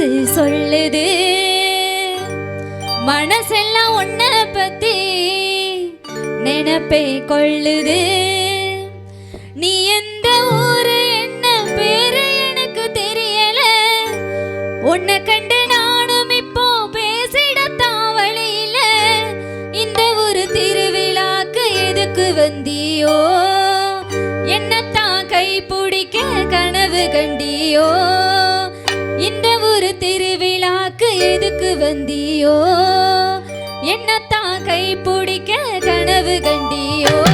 மனசு சொல்லுது. மனசெல்லாம் உன்னை பத்தி நினப்பை கொள்ளுது. நீ எந்த ஊரு என்ன பேரு எனக்கு தெரியல. உன்னை கண்டு நானும் இப்போ பேசிடத்தான் வழியில. இந்த ஒரு திருவிழாக்கு எதுக்கு வந்தியோ? என்னத்தான் கை பிடிக்க கனவு கண்டியோ? எதுக்கு வந்தியோ? என்னத்தான் கை பிடிக்க கனவு கண்டியோ?